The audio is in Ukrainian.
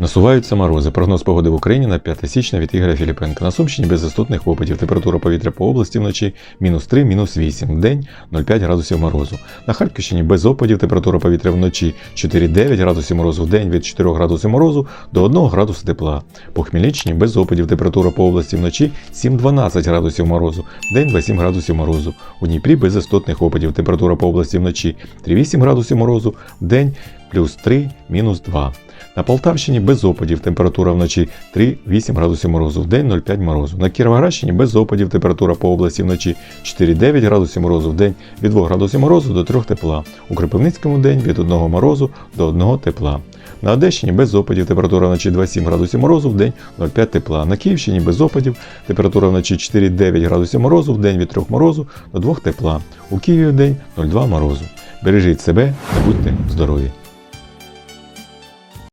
Насуваються морози. Прогноз погоди в Україні на 5 січня від Ігоря Філіпенка. На Сумщині без істотних опадів. Температура повітря по області вночі мінус 3, мінус 8. В день 0,5 градусів морозу. На Харківщині без опадів. Температура повітря вночі 4,9 градусів морозу. В день від 4 градусів морозу до 1 градуса тепла. По Хмельниччині без опадів. Температура по області вночі 7-12 градусів морозу. В день 2,7 градусів морозу. У Дніпрі без істотних опадів. Температура по області вночі 3,8 градусів морозу. В день плюс 3, мінус 2. На Полтавщині без опадів температура вночі 3-8 градусів морозу, в день 0,5 морозу. На Кіровоградщині без опадів температура по області вночі 4-9 градусів морозу, в день від 2 градусів морозу до 3 тепла. У Кропивницькому день від 1 морозу до 1 тепла. На Одещині без опадів температура вночі 2,7 градусів морозу, в день 0,5 тепла. На Київщині без опадів температура вночі 4,9 градусів морозу, в день від 3 морозу до 2 тепла. У Києві в день 0,2 морозу. Бережіть себе та будьте здорові!